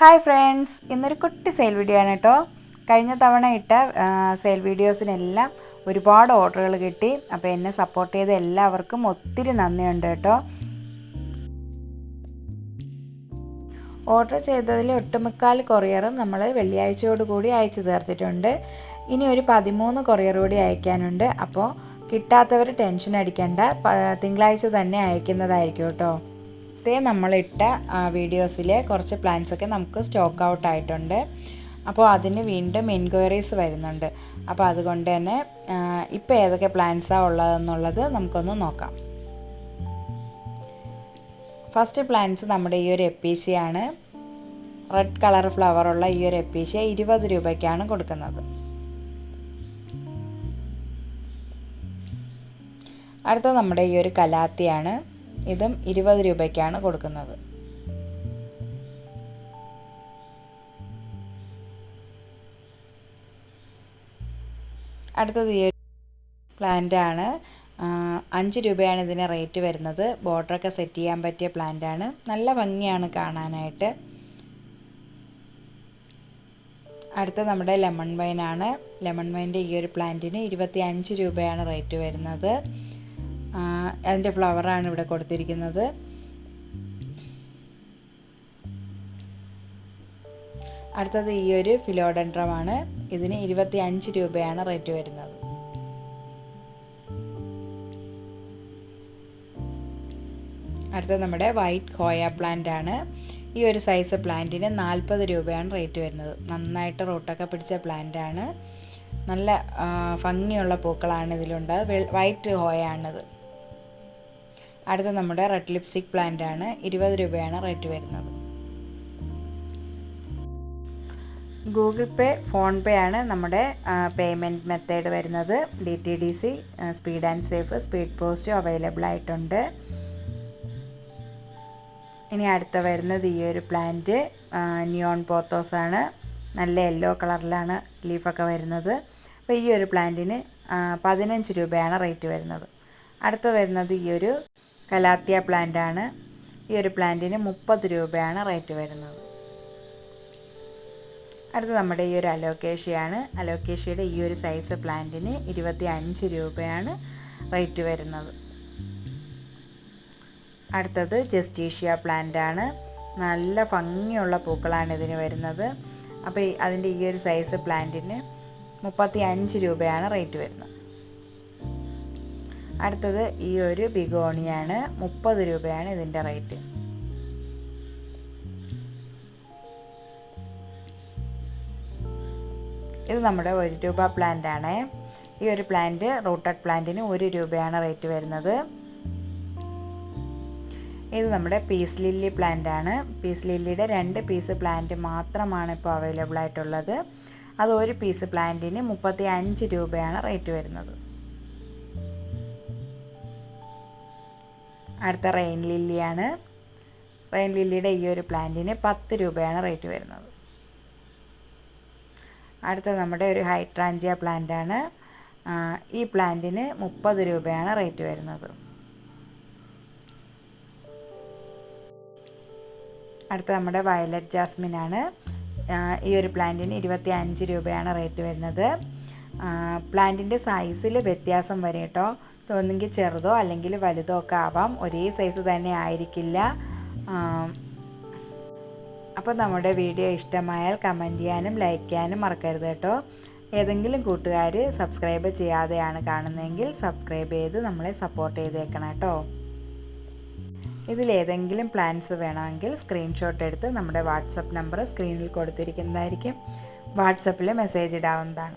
Hi friends ഇന്നൊരു കുട്ടി sale video ആണ് കേട്ടോ. കഴിഞ്ഞ തവണ ഇട്ട സെയിൽ വീഡിയോസിനെല്ലാം ഒരുപാട് ഓർഡറുകൾ കിട്ടി. അപ്പോൾ എന്നെ സപ്പോർട്ട് ചെയ്ത എല്ലാവർക്കും ഒത്തിരി നന്ദിയുണ്ട് കേട്ടോ. ഓർഡർ ചെയ്തതിൽ ഒട്ടുമുക്കാൽ കൊറിയറും നമ്മൾ വെള്ളിയാഴ്ചയോട് കൂടി അയച്ചു തീർത്തിട്ടുണ്ട്. ഇനി ഒരു പതിമൂന്ന് കൊറിയർ കൂടി അയക്കാനുണ്ട്. അപ്പോൾ കിട്ടാത്തവർ ടെൻഷൻ അടിക്കേണ്ട. തിങ്കളാഴ്ച തന്നെ അയക്കുന്നതായിരിക്കും കേട്ടോ. നേരത്തെ നമ്മളിട്ട വീഡിയോസിൽ കുറച്ച് പ്ലാൻസൊക്കെ നമുക്ക് സ്റ്റോക്ക് ഔട്ട് ആയിട്ടുണ്ട് അപ്പോൾ അതിന് വീണ്ടും എൻക്വയറീസ് വരുന്നുണ്ട്. അപ്പോൾ അതുകൊണ്ട് തന്നെ ഇപ്പോൾ ഏതൊക്കെ പ്ലാൻസാണ് ഉള്ളതെന്നുള്ളത് നമുക്കൊന്ന് നോക്കാം. ഫസ്റ്റ് പ്ലാന്റ്സ് നമ്മുടെ ഈ ഒരു എപ്പീസിയാണ്. റെഡ് കളർ ഫ്ലവറുള്ള ഈ ഒരു എപ്പീസിയ ഇരുപത് രൂപയ്ക്കാണ് കൊടുക്കുന്നത്. അടുത്ത നമ്മുടെ ഈ ഒരു കലാത്തിയാണ്. ഇതും ഇരുപത് രൂപയ്ക്കാണ് കൊടുക്കുന്നത്. അടുത്തത് ഈ പ്ലാന്റാണ്. അഞ്ച് രൂപയാണ് ഇതിന് റേറ്റ് വരുന്നത്. ബോർഡറൊക്കെ സെറ്റ് ചെയ്യാൻ പറ്റിയ പ്ലാന്റാണ്. നല്ല ഭംഗിയാണ് കാണാനായിട്ട്. അടുത്ത നമ്മുടെ ലെമൺ വൈനാണ്. ലെമൺ വൈന്റെ ഈ ഒരു പ്ലാന്റിന് ഇരുപത്തി അഞ്ച് രൂപയാണ് റേറ്റ് വരുന്നത്. അതിന്റെ ഫ്ലവറാണ് ഇവിടെ കൊടുത്തിരിക്കുന്നത്. അടുത്തത് ഈ ഒരു ഫിലോഡൻഡ്രമാണ്. ഇതിന് ഇരുപത്തി അഞ്ച് രൂപയാണ് റേറ്റ് വരുന്നത്. അടുത്തത് നമ്മുടെ വൈറ്റ് ഹോയ പ്ലാന്റ് ആണ് ഈ ഒരു സൈസ് പ്ലാന്റിന് നാൽപ്പത് രൂപയാണ് റേറ്റ് വരുന്നത്. നന്നായിട്ട് റൂട്ടൊക്കെ പിടിച്ച പ്ലാന്റ് ആണ് നല്ല ഭംഗിയുള്ള പൂക്കളാണ് ഇതിലുണ്ട്. വൈറ്റ് ഹോയാണിത് അടുത്ത നമ്മുടെ റെഡ് ലിപ്സ്റ്റിക് പ്ലാന്റ് ആണ്. ഇരുപത് രൂപയാണ് റേറ്റ് വരുന്നത്. ഗൂഗിൾ പേ ഫോൺ പേ ആണ് നമ്മുടെ പേയ്മെന്റ് മെത്തേഡ് വരുന്നത്. D T D C speed and safe speed post available ആയിട്ടുണ്ട്. ഇനി അടുത്ത വരുന്നത് ഈ ഒരു പ്ലാന്റ് നിയോൺ പോത്തോസ് ആണ്. നല്ല യെല്ലോ കളറിലാണ് ലീഫൊക്കെ വരുന്നത്. അപ്പോൾ ഈ ഒരു പ്ലാന്റിന് പതിനഞ്ച് രൂപയാണ് റേറ്റ് വരുന്നത്. അടുത്ത വരുന്നത് ഈ ഒരു കലാത്തിയ പ്ലാന്റ് ആണ് ഈ ഒരു പ്ലാന്റിന് മുപ്പത് രൂപയാണ് റേറ്റ് വരുന്നത്. അടുത്ത നമ്മുടെ ഈ ഒരു അലോക്കേഷ്യയാണ്. അലോക്കേഷ്യയുടെ ഈ ഒരു സൈസ് പ്ലാന്റിന് ഇരുപത്തി അഞ്ച് രൂപയാണ് റേറ്റ് വരുന്നത്. അടുത്തത് ജസ്റ്റീഷ്യ പ്ലാന്റ് ആണ് നല്ല ഭംഗിയുള്ള പൂക്കളാണ് ഇതിന് വരുന്നത്. അപ്പോൾ അതിന്റെ ഈ ഒരു സൈസ് പ്ലാന്റിന് മുപ്പത്തി അഞ്ച് രൂപയാണ് റേറ്റ് വരുന്നത്. അടുത്തത് ഈ ഒരു ബിഗോണിയാണ്. മുപ്പത് രൂപയാണ് ഇതിന്റെ റേറ്റ്. ഇത് നമ്മുടെ ഒരു രൂപ പ്ലാന്റ് ആണ് ഈ ഒരു പ്ലാന്റ് റൂട്ടഡ് പ്ലാന്റിന് ഒരു രൂപയാണ് റേറ്റ് വരുന്നത്. ഇത് നമ്മുടെ പീസ് ലില്ലി പ്ലാന്റ് ആണ് പീസ് ലില്ലിയുടെ രണ്ട് പീസ് പ്ലാന്റ് മാത്രമാണ് ഇപ്പോൾ അവൈലബിൾ ആയിട്ടുള്ളത് അത് ഒരു പീസ് പ്ലാന്റിന് മുപ്പത്തി അഞ്ച് രൂപയാണ് റേറ്റ് വരുന്നത്. അടുത്ത റെയിൻ ലില്ലിയാണ്. റെയിൻ ലില്ലിയുടെ ഈ ഒരു പ്ലാന്റിന് പത്ത് രൂപയാണ് റേറ്റ് വരുന്നത്. അടുത്ത നമ്മുടെ ഒരു ഹൈട്രാഞ്ചിയ പ്ലാന്റാണ്. ഈ പ്ലാന്റിന് മുപ്പത് രൂപയാണ് റേറ്റ് വരുന്നത്. അടുത്ത നമ്മുടെ വയലറ്റ് ജാസ്മിൻ ആണ് ഈ ഒരു പ്ലാന്റിന് ഇരുപത്തി അഞ്ച് രൂപയാണ് റേറ്റ് വരുന്നത്. പ്ലാന്റിന്റെ സൈസിൽ വ്യത്യാസം വരെ കേട്ടോ. ഒന്നുകിൽ ചെറുതോ അല്ലെങ്കിൽ വലുതോ ഒക്കെ ആവാം. ഒരേ സൈസ് തന്നെ ആയിരിക്കില്ല. അപ്പോൾ നമ്മുടെ വീഡിയോ ഇഷ്ടമായാൽ കമന്റ് ചെയ്യാനും ലൈക്ക് ചെയ്യാനും മറക്കരുത് കേട്ടോ. ഏതെങ്കിലും കൂട്ടുകാർ സബ്സ്ക്രൈബ് ചെയ്യാതെയാണ് കാണുന്നതെങ്കിൽ സബ്സ്ക്രൈബ് ചെയ്ത് നമ്മളെ സപ്പോർട്ട് ചെയ്തേക്കണം കേട്ടോ. ഇതിലേതെങ്കിലും പ്ലാൻസ് വേണമെങ്കിൽ സ്ക്രീൻഷോട്ട് എടുത്ത് നമ്മുടെ വാട്സപ്പ് നമ്പർ സ്ക്രീനിൽ കൊടുത്തിരിക്കുന്നതായിരിക്കും. വാട്സപ്പിൽ മെസ്സേജ് ഇടാവുന്നതാണ്.